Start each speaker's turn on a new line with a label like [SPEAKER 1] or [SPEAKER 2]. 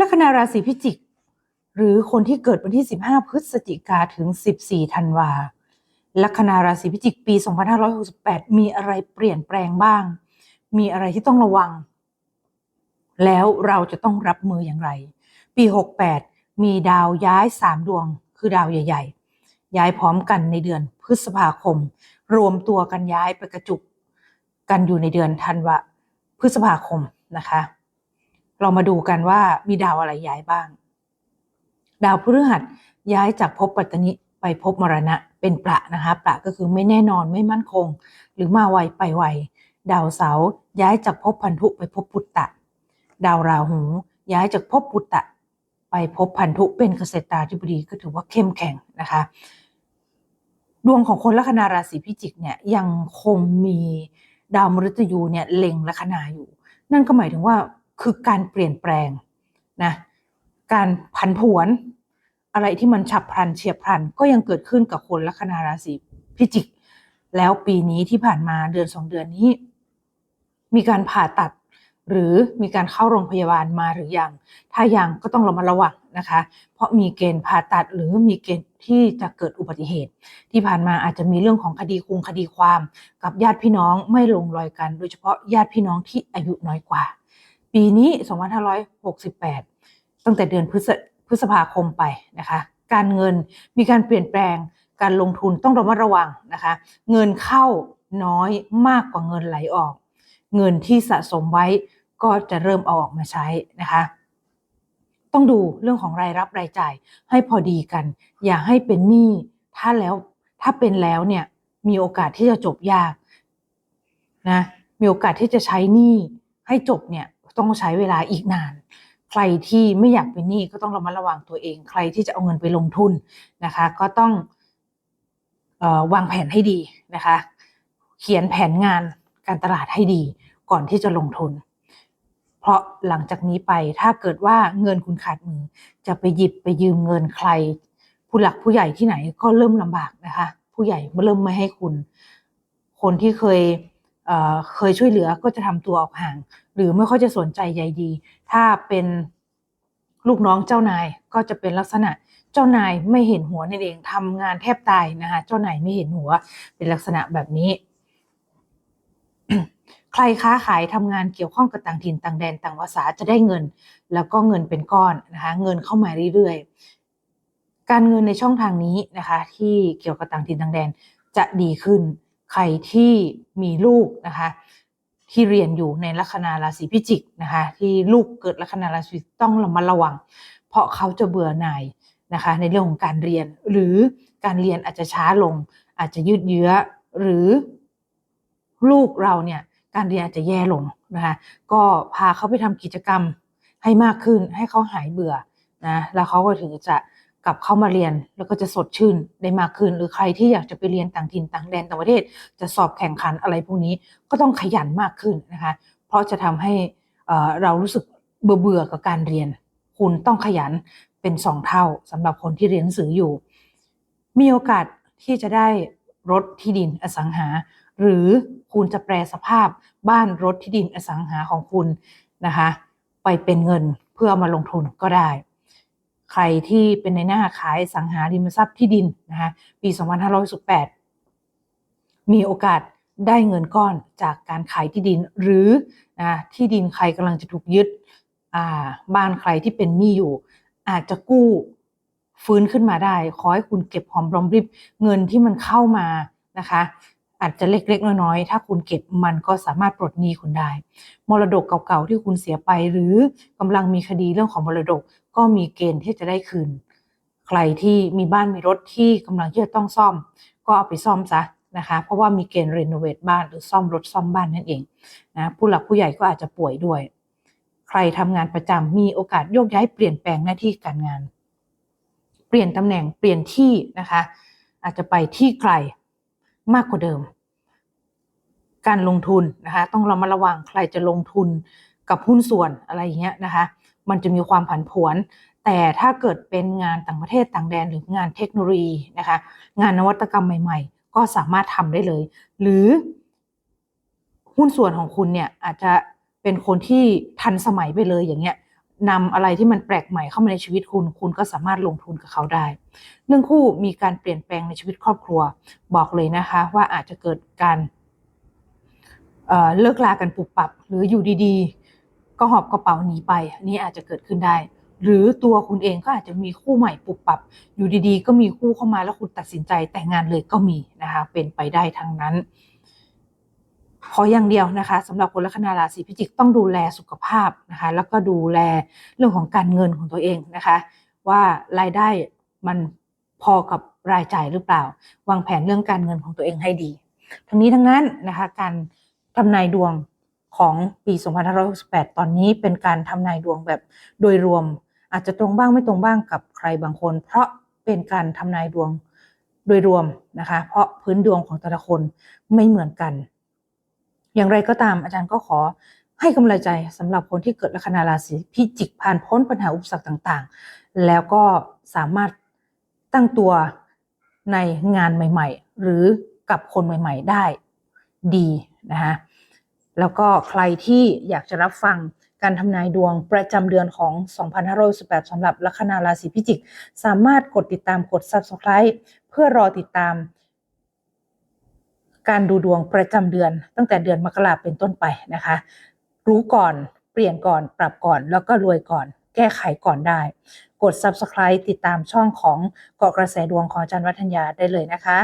[SPEAKER 1] ลัคนาราศีพิจิก หรือคนที่เกิดวันที่ 15 พฤศจิกาถึง 14 ธันวาลัคนาราศีพิจิกปี 2568 มีอะไรเปลี่ยนแปลงบ้าง มีอะไรที่ต้องระวัง แล้วเราจะต้องรับมืออย่างไร ปี 68 มีดาวย้าย 3 ดวง คือดาวใหญ่ ๆ ย้ายพร้อมกันในเดือนพฤษภาคม รวมตัวกันย้ายไปกระจุกกันอยู่ในเดือนธันวาพฤษภาคมนะคะ เรามาดูกันว่ามีดาวอะไรย้ายบ้าง ดาวพฤหัสย้ายจากภพปัตตนิไปภพมรณะเป็นประนะคะประก็คือไม่แน่นอนไม่มั่นคง หรือมาไวไปไวดาวเสาร์ย้ายจากภพพันธุไปภพปุตตะ ดาวราหูย้ายจากภพปุตตะ ไปภพพันธุเป็นเกษตราธิบดีก็ถือว่าเข้มแข็งนะคะ ดวงของคนลัคนาราศีพิจิกเนี่ยยังคงมีดาวมฤตยูเนี่ยเล็งลัคนาอยู่ นั่นก็หมายถึงว่า คือการเปลี่ยนแปลงนะการผันผวน อะไรที่มันฉับพลันเฉียบพลันก็ยังเกิดขึ้นกับคนลัคนาราศีพิจิก แล้วปีนี้ที่ผ่านมาเดือนสองเดือนนี้ มีการผ่าตัดหรือมีการเข้าโรงพยาบาลมาหรือยัง ถ้ายังก็ต้องระมัดระวังนะคะ เพราะมีเกณฑ์ผ่าตัดหรือมีเกณฑ์ที่จะเกิดอุบัติเหตุ ที่ผ่านมาอาจจะมีเรื่องของคดีคุงคดีความ กับญาติพี่น้องไม่ลงรอยกัน โดยเฉพาะญาติพี่น้องที่อายุน้อยกว่า ปีนี้ 2568 ตั้งแต่เดือนพฤษพฤษภาคมไปนะคะ การเงินมีการเปลี่ยนแปลง การลงทุนต้องระมัดระวังนะคะ เงินเข้าน้อยมากกว่าเงินไหลออก เงินที่สะสมไว้ก็จะเริ่มเอาออกมาใช้นะคะ ต้องดูเรื่องของรายรับรายจ่าย ให้พอดีกัน อย่าให้เป็นหนี้ถ้าแล้วถ้าเป็นแล้วเนี่ยมีโอกาสที่จะจบยากนะมีโอกาสที่จะใช้หนี้ให้จบเนี่ย ต้องใช้เวลาอีกนาน ใครที่ไม่อยากเป็นหนี้ก็ต้องระมัดระวังตัวเอง ใครที่จะเอาเงินไปลงทุนนะคะ ก็ต้องออวางแผนให้ดีนะคะ เขียนแผนงานการตลาดให้ดีก่อนที่จะลงทุน เพราะหลังจากนี้ไปถ้าเกิดว่าเงินคุณขาดมือ จะไปหยิบไปยืมเงินใคร ผู้หลักผู้ใหญ่ที่ไหนก็เริ่มลำบากนะคะ ผู้ใหญ่เริ่มไม่ให้คุณ คนที่เคยเเคยช่วยเหลือก็จะทำตัวออกห่าง หรือไม่ค่อยจะสนใจใยดี ถ้าเป็นลูกน้องเจ้านายก็จะเป็นลักษณะเจ้านายไม่เห็นหัวนั่นเองทำงานแทบตายนะคะเจ้านายไม่เห็นหัวเป็นลักษณะแบบนี้ ใครค้าขายทำงานเกี่ยวข้องกับต่างถิ่นต่างแดนต่างภาษาจะได้เงิน แล้วก็เงินเป็นก้อนนะคะเงินเข้ามาเรื่อยๆ การเงินในช่องทางนี้นะคะ ที่เกี่ยวกับต่างถิ่นต่างแดนจะดีขึ้น ใครที่มีลูกนะคะ ที่เรียนอยู่ในลัคนาราศีพิจิกนะคะที่ลูกเกิดลัคนาราศีต้องระมัดระวัง เพราะเขาจะเบื่อหน่ายนะคะในเรื่องของการเรียนหรือการเรียนอาจจะช้าลง อาจจะยืดเยื้อหรือลูกเราเนี่ยการเรียนอาจจะแย่ลงนะคะก็พาเขาไปทำกิจกรรมให้มากขึ้นให้เขาหายเบื่อนะแล้วเขาก็ถึงจะ กลับเข้ามาเรียนแล้วก็จะสดชื่นได้มากขึ้น หรือใครที่อยากจะไปเรียนต่างถิ่นต่างแดนต่างประเทศ จะสอบแข่งขันอะไรพวกนี้ก็ต้องขยันมากขึ้นนะคะ เพราะจะทำให้เรารู้สึกเบื่อเบื่อกับการเรียน คุณต้องขยันเป็นสองเท่าสำหรับคนที่เรียนหนังสืออยู่ มีโอกาสที่จะได้รถที่ดินอสังหา หรือคุณจะแปลสภาพบ้านรถที่ดินอสังหาของคุณนะคะ ไปเป็นเงินเพื่อมาลงทุนก็ได้ ใครที่เป็นในหน้าขายสังหาริมทรัพย์ที่ดินนะคะปี 2518มีโอกาสได้เงินก้อนจากการขายที่ดิน หรือนะที่ดินใครกำลังจะถูกยึดบ้านใครที่เป็นหนี้อยู่ อาจจะกู้ฟื้นขึ้นมาได้ ขอให้คุณเก็บหอมรอมริบเงินที่มันเข้ามานะคะ อาจจะเล็กๆน้อยๆถ้าคุณเก็บมันก็สามารถปลดหนี้คุณได้ มรดกเก่าๆที่คุณเสียไป หรือกำลังมีคดีเรื่องของมรดกก็มีเกณฑ์ที่จะได้คืน ใครที่มีบ้านมีรถที่กำลังที่จะต้องซ่อม ก็เอาไปซ่อมซะนะคะเพราะว่ามีเกณฑ์รีโนเวทบ้านหรือซ่อมรถซ่อมบ้านนั่นเองนะผู้หลักผู้ใหญ่ก็อาจจะป่วยด้วย ใครทำงานประจำมีโอกาสโยกย้ายเปลี่ยนแปลงหน้าที่การงาน เปลี่ยนตำแหน่งเปลี่ยนที่นะคะ อาจจะไปที่ไกล มากกว่าเดิม การลงทุนนะคะต้องเระมัดระวังใครจะลงทุนกับหุ้นส่วนอะไรอย่างเงี้ยนะคะมันจะมีความผันผวน แต่ถ้าเกิดเป็นงานต่างประเทศต่างแดนหรืองานเทคโนโลยีนะคะงานนวัตกรรมใหม่ ๆ ก็สามารถทำได้เลย หรือ หุ้นส่วนของคุณเนี่ยอาจจะเป็นคนที่ทันสมัยไปเลยอย่างเงี้ย นำอะไรที่มันแปลกใหม่เข้ามาในชีวิตคุณ คุณก็สามารถลงทุนกับเขาได้ เรื่องคู่มีการเปลี่ยนแปลงในชีวิตครอบครัว บอกเลยนะคะ ว่าอาจจะเกิดการเเลิกลากันปุบปับ หรืออยู่ดีๆ ก็หอบกระเป๋าหนีไปอันนี้อาจจะเกิดขึ้นได้ หรือตัวคุณเองก็อาจจะมีคู่ใหม่ปุบปับ อยู่ดีๆ ก็มีคู่เข้ามาแล้วคุณตัดสินใจแต่งงานเลยก็มีนะคะเป็นไปได้ทั้งนั้น ขออย่างเดียวนะคะสำหรับคนลัคนาราศีพิจิกต้องดูแลสุขภาพนะคะ แล้วก็ดูแลเรื่องของการเงินของตัวเองนะคะ ว่ารายได้มันพอกับรายจ่ายหรือเปล่า วางแผนเรื่องการเงินของตัวเองให้ดี ทั้งนี้ทั้งนั้นนะคะการทำนายดวงของปี 2568 ตอนนี้เป็นการทำนายดวงแบบโดยรวม อาจจะตรงบ้างไม่ตรงบ้างกับใครบางคน เพราะเป็นการทำนายดวงโดยรวมนะคะ เพราะพื้นดวงของแต่ละคนไม่เหมือนกัน อย่างไรก็ตามอาจารย์ก็ขอให้กำลังใจสำหรับคนที่เกิดลัคนาราศีพิจิกผ่านพ้นปัญหาอุปสรรคต่างๆ แล้วก็สามารถตั้งตัวในงานใหม่ ๆ หรือกับคนใหม่ ๆ ได้ดีนะคะแล้วก็ใครที่อยากจะรับฟังการทำนายดวงประจำเดือนของ 2518สำหรับลัคนาราศีพิจิก สามารถกดติดตามกด Subscribe เพื่อรอติดตาม การดูดวงประจำเดือน ตั้งแต่เดือนมกราเป็นต้นไปนะคะ รู้ก่อนเปลี่ยนก่อนปรับก่อนแล้วก็รวยก่อน แก้ไขก่อนได้ กด Subscribe ติดตามช่องของเกาะกระแสดวงของอาจารย์วัฒนยาได้เลยนะคะ